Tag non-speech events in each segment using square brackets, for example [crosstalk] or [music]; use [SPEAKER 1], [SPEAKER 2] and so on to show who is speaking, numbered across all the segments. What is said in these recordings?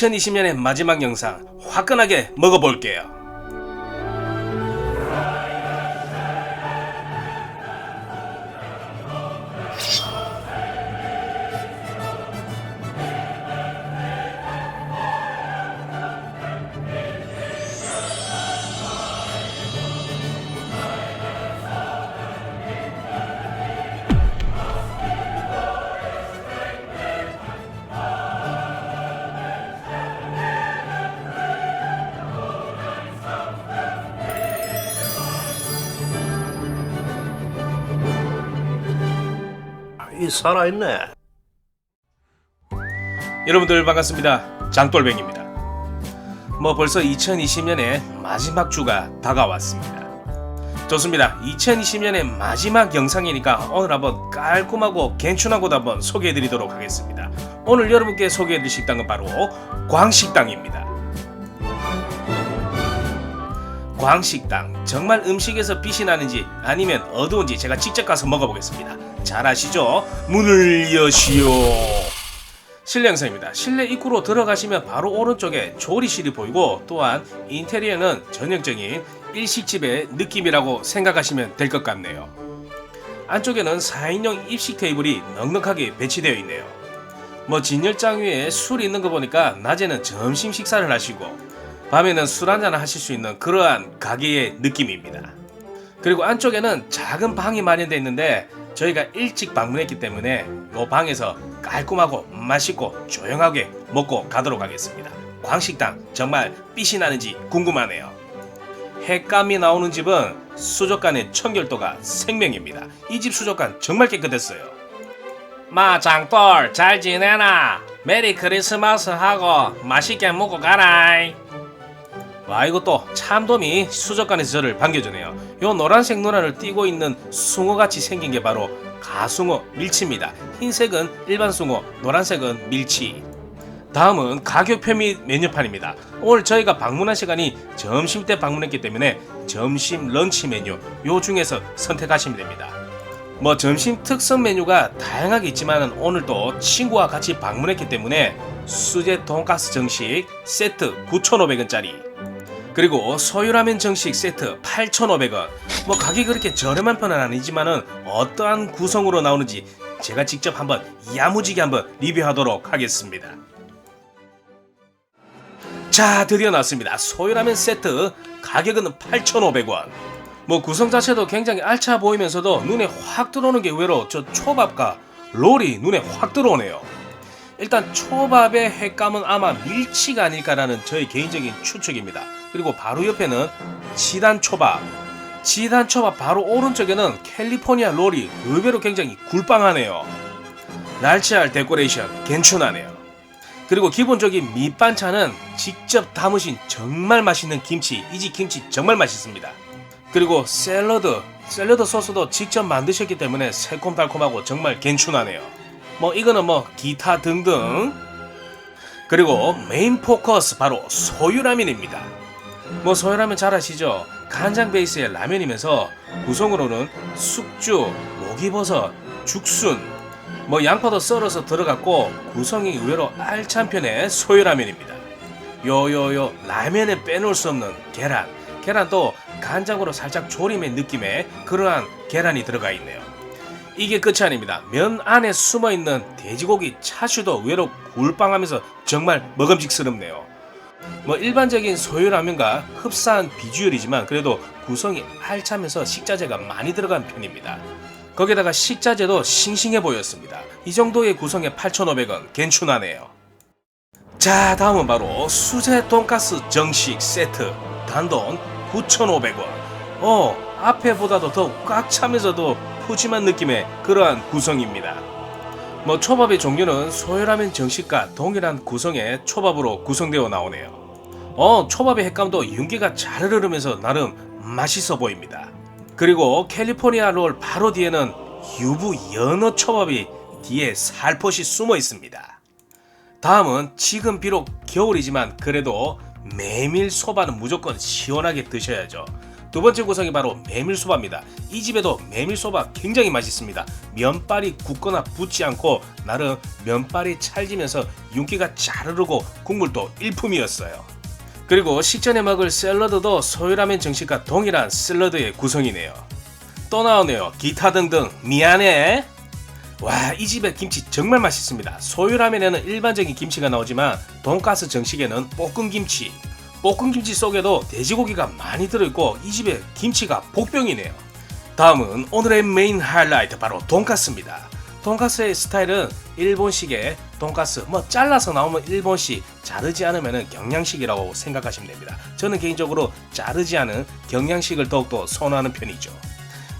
[SPEAKER 1] 2020년의 마지막 영상 화끈하게 먹어볼게요.
[SPEAKER 2] 살아있네.
[SPEAKER 1] 여러분들 반갑습니다. 장돌뱅입니다. 뭐 벌써 2020년의 마지막 주가 다가왔습니다. 좋습니다. 2020년의 마지막 영상이니까 오늘 한번 깔끔하고 괜춘하고도 한번 소개해드리도록 하겠습니다. 오늘 여러분께 소개해드릴 식당은 바로 광식당입니다. 광식당 정말 음식에서 빛이 나는지 아니면 어두운지 제가 직접 가서 먹어보겠습니다. 잘 아시죠? 문을 여시오. 실내 영상입니다. 실내 입구로 들어가시면 바로 오른쪽에 조리실이 보이고 또한 인테리어는 전형적인 일식집의 느낌이라고 생각하시면 될 것 같네요. 안쪽에는 4인용 입식 테이블이 넉넉하게 배치되어 있네요. 뭐 진열장 위에 술이 있는 거 보니까 낮에는 점심 식사를 하시고 밤에는 술 한잔 하실 수 있는 그러한 가게의 느낌입니다. 그리고 안쪽에는 작은 방이 마련되어 있는데 저희가 일찍 방문했기 때문에 이 방에서 깔끔하고 맛있고 조용하게 먹고 가도록 하겠습니다. 광식당 정말 빛이 나는지 궁금하네요. 핵감이 나오는 집은 수족관의 청결도가 생명입니다. 이 집 수족관 정말 깨끗했어요. 마장돌 잘 지내나? 메리 크리스마스 하고 맛있게 먹고 가라. 와 이것도 참돔이 수족관에서 저를 반겨주네요. 요 노란색 눈알을 띠고 있는 숭어같이 생긴 게 바로 가숭어 밀치입니다. 흰색은 일반 숭어, 노란색은 밀치. 다음은 가격 표미 메뉴판입니다. 오늘 저희가 방문한 시간이 점심 때 방문했기 때문에 점심 런치 메뉴 요 중에서 선택하시면 됩니다. 뭐 점심 특선 메뉴가 다양하게 있지만 오늘도 친구와 같이 방문했기 때문에 수제 돈가스 정식 세트 9,500원짜리 그리고 소유라면 정식 세트 8,500원. 뭐 가격이 그렇게 저렴한 편은 아니지만은 어떠한 구성으로 나오는지 제가 직접 한번 야무지게 한번 리뷰하도록 하겠습니다. 자, 드디어 나왔습니다. 소유라면 세트 가격은 8,500원. 뭐 구성 자체도 굉장히 알차 보이면서도 눈에 확 들어오는 게 의외로 저 초밥과 롤이 눈에 확 들어오네요. 일단 초밥의 횟감은 아마 밀치가 아닐까라는 저의 개인적인 추측입니다. 그리고 바로 옆에는 지단 초밥. 지단 초밥 바로 오른쪽에는 캘리포니아 롤이 의외로 굉장히 굴빵하네요. 날치알 데코레이션 괜찮하네요. 그리고 기본적인 밑반찬은 직접 담으신 정말 맛있는 김치, 이 집 김치 정말 맛있습니다. 그리고 샐러드, 샐러드 소스도 직접 만드셨기 때문에 새콤달콤하고 정말 괜찮하네요. 뭐 이거는 뭐 기타 등등. 그리고 메인 포커스 바로 소유라면입니다. 뭐 소요라면 잘 아시죠? 간장 베이스의 라면이면서 구성으로는 숙주, 목이버섯, 죽순, 뭐 양파도 썰어서 들어갔고 구성이 의외로 알찬 편의 소요라면입니다. 요요요 라면에 빼놓을 수 없는 계란, 계란도 간장으로 살짝 조림의 느낌의 그러한 계란이 들어가 있네요. 이게 끝이 아닙니다. 면 안에 숨어 있는 돼지고기 차슈도 의외로 굴빵하면서 정말 먹음직스럽네요. 뭐 일반적인 소유라면과 흡사한 비주얼이지만 그래도 구성이 알차면서 식자재가 많이 들어간 편입니다. 거기다가 식자재도 싱싱해 보였습니다. 이 정도의 구성에 8,500원 괜찮하네요. 자 다음은 바로 수제 돈가스 정식 세트 단돈 9,500원. 어 앞에보다도 더 꽉 차면서도 푸짐한 느낌의 그러한 구성입니다. 뭐 초밥의 종류는 소요라면 정식과 동일한 구성의 초밥으로 구성되어 나오네요. 어, 초밥의 횟감도 윤기가 잘 흐르면서 나름 맛있어 보입니다. 그리고 캘리포니아 롤 바로 뒤에는 유부 연어 초밥이 뒤에 살포시 숨어 있습니다. 다음은 지금 비록 겨울이지만 그래도 메밀 소바는 무조건 시원하게 드셔야죠. 두 번째 구성이 바로 메밀소바입니다. 이 집에도 메밀소바 굉장히 맛있습니다. 면발이 굳거나 붙지 않고 나름 면발이 찰지면서 윤기가 잘 흐르고 국물도 일품이었어요. 그리고 식전에 먹을 샐러드도 소유라면 정식과 동일한 샐러드의 구성이네요. 또 나오네요. 기타 등등 미안해. 와, 이 집의 김치 정말 맛있습니다. 소유라면에는 일반적인 김치가 나오지만 돈가스 정식에는 볶은 김치, 볶은 김치 속에도 돼지고기가 많이 들어있고 이 집의 김치가 복병이네요. 다음은 오늘의 메인 하이라이트 바로 돈가스입니다. 돈가스의 스타일은 일본식의 돈가스 뭐 잘라서 나오면 일본식 자르지 않으면 경양식이라고 생각하시면 됩니다. 저는 개인적으로 자르지 않은 경양식을 더욱더 선호하는 편이죠.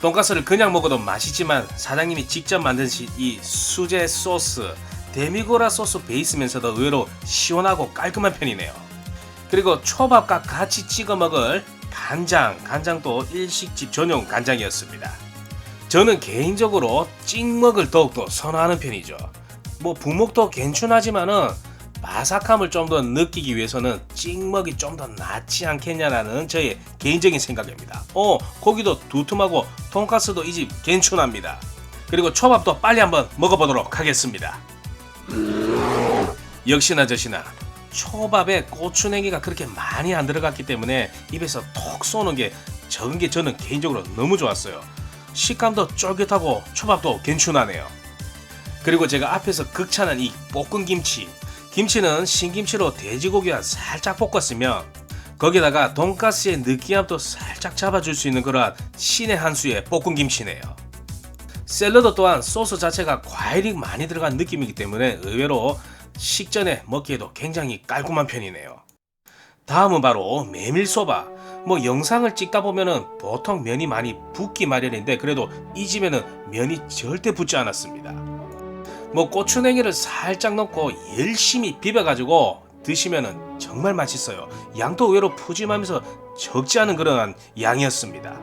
[SPEAKER 1] 돈가스를 그냥 먹어도 맛있지만 사장님이 직접 만드신 이 수제 소스 데미고라 소스 베이스면서도 의외로 시원하고 깔끔한 편이네요. 그리고 초밥과 같이 찍어 먹을 간장, 간장도 일식집 전용 간장이었습니다. 저는 개인적으로 찍먹을 더욱더 선호하는 편이죠. 뭐 부먹도 괜찮하지만은 바삭함을 좀 더 느끼기 위해서는 찍먹이 좀 더 낫지 않겠냐라는 저의 개인적인 생각입니다. 어, 고기도 두툼하고 돈가스도 이 집 괜찮합니다. 그리고 초밥도 빨리 한번 먹어보도록 하겠습니다. 역시나 저시나 초밥에 고추냉이가 그렇게 많이 안 들어갔기 때문에 입에서 톡 쏘는 게 적은 게 저는 개인적으로 너무 좋았어요. 식감도 쫄깃하고 초밥도 괜찮하네요. 그리고 제가 앞에서 극찬한 이 볶은 김치. 김치는 신김치로 돼지고기와 살짝 볶았으면 거기다가 돈가스의 느끼함도 살짝 잡아줄 수 있는 그러한 신의 한 수의 볶은 김치네요. 샐러드 또한 소스 자체가 과일이 많이 들어간 느낌이기 때문에 의외로 식전에 먹기에도 굉장히 깔끔한 편이네요. 다음은 바로 메밀소바. 뭐 영상을 찍다 보면은 보통 면이 많이 붓기 마련인데 그래도 이 집에는 면이 절대 붓지 않았습니다. 뭐 고추냉이를 살짝 넣고 열심히 비벼가지고 드시면은 정말 맛있어요. 양도 의외로 푸짐하면서 적지 않은 그런 양이었습니다.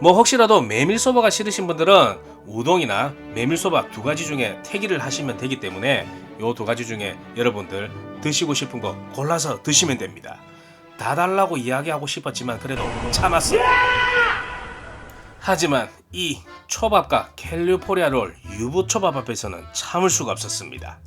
[SPEAKER 1] 뭐 혹시라도 메밀소바가 싫으신 분들은 우동이나 메밀소바 두 가지 중에 택일을 하시면 되기 때문에 요 두 가지 중에 여러분들 드시고 싶은 거 골라서 드시면 됩니다. 다 달라고 이야기하고 싶었지만 그래도 참았어요. 하지만 이 초밥과 캘리포니아 롤 유부 초밥 앞에서는 참을 수가 없었습니다.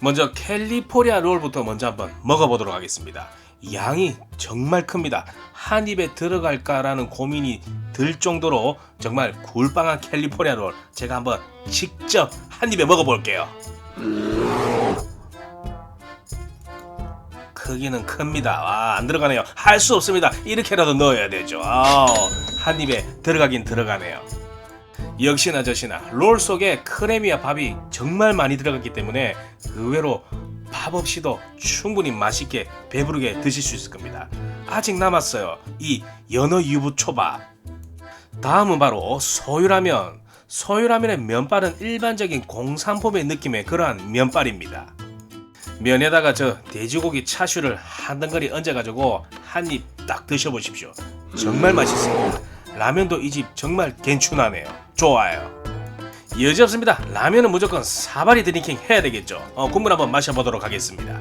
[SPEAKER 1] 먼저 캘리포니아 롤부터 먼저 한번 먹어보도록 하겠습니다. 양이 정말 큽니다. 한 입에 들어갈까라는 고민이 들 정도로 정말 굴빵한 캘리포니아 롤 제가 한번 직접 한 입에 먹어볼게요. 크기는 큽니다. 아, 안 들어가네요. 할 수 없습니다. 이렇게라도 넣어야 되죠. 아, 한 입에 들어가긴 들어가네요. 역시나 저시나 롤 속에 크레미와 밥이 정말 많이 들어갔기 때문에 의외로 밥 없이도 충분히 맛있게 배부르게 드실 수 있을 겁니다. 아직 남았어요. 이 연어 유부 초밥. 다음은 바로 소유라면. 소유라면의 면발은 일반적인 공산품의 느낌의 그러한 면발입니다. 면에다가 저 돼지고기 차슈를 한 덩어리 얹어가지고 한 입 딱 드셔보십시오. 정말 맛있습니다. 라면도 이 집 정말 괜찮하네요. 좋아요. 여지 없습니다. 라면은 무조건 사발이 드링킹 해야 되겠죠. 어, 국물 한번 마셔보도록 하겠습니다.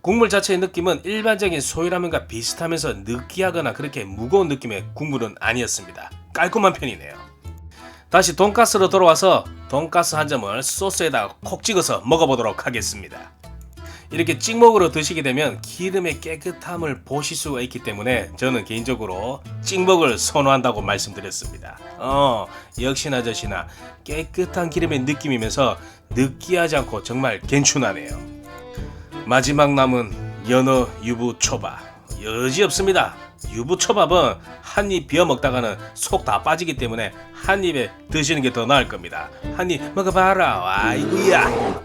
[SPEAKER 1] 국물 자체의 느낌은 일반적인 소이라면과 비슷하면서 느끼하거나 그렇게 무거운 느낌의 국물은 아니었습니다. 깔끔한 편이네요. 다시 돈가스로 돌아와서 돈가스 한 점을 소스에다 콕 찍어서 먹어보도록 하겠습니다. 이렇게 찍먹으로 드시게 되면 기름의 깨끗함을 보실 수가 있기 때문에 저는 개인적으로 찍먹을 선호한다고 말씀드렸습니다. 어, 역시나 저시나 깨끗한 기름의 느낌이면서 느끼하지 않고 정말 괜찮하네요. 마지막 남은 연어 유부 초밥 여지 없습니다. 유부 초밥은 한 입 비어 먹다가는 속 다 빠지기 때문에 한 입에 드시는 게 더 나을 겁니다. 한 입 먹어봐라. 아이고야.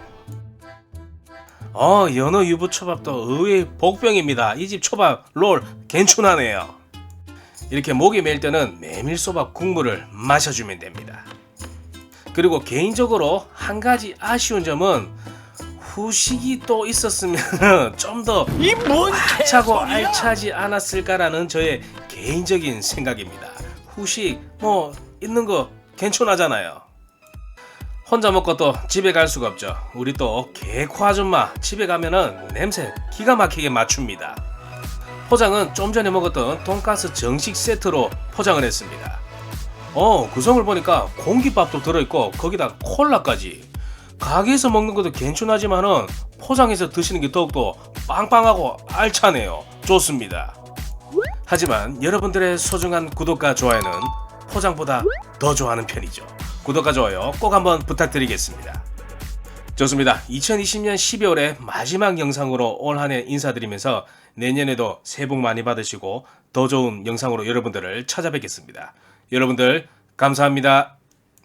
[SPEAKER 1] 어 연어 유부 초밥도 의외의 복병입니다. 이 집 초밥 롤 괜찮하네요. 이렇게 목이 메일 때는 메밀소밥 국물을 마셔주면 됩니다. 그리고 개인적으로 한 가지 아쉬운 점은 후식이 또 있었으면 [laughs] 좀더 알차고 알차지 않았을까라는 저의 개인적인 생각입니다. 후식 뭐 있는 거 괜찮하잖아요. 혼자 먹고 또 집에 갈 수가 없죠. 우리 또 개코 아줌마 집에 가면은 냄새 기가 막히게 맞춥니다. 포장은 좀 전에 먹었던 돈가스 정식 세트로 포장을 했습니다. 어, 구성을 보니까 공깃밥도 들어있고 거기다 콜라까지. 가게에서 먹는 것도 괜찮하지만은 포장해서 드시는 게 더욱더 빵빵하고 알차네요. 좋습니다. 하지만 여러분들의 소중한 구독과 좋아요는 포장보다 더 좋아하는 편이죠. 구독과 좋아요 꼭 한번 부탁드리겠습니다. 좋습니다. 2020년 12월의 마지막 영상으로 올 한 해 인사드리면서 내년에도 새해 복 많이 받으시고 더 좋은 영상으로 여러분들을 찾아뵙겠습니다. 여러분들 감사합니다.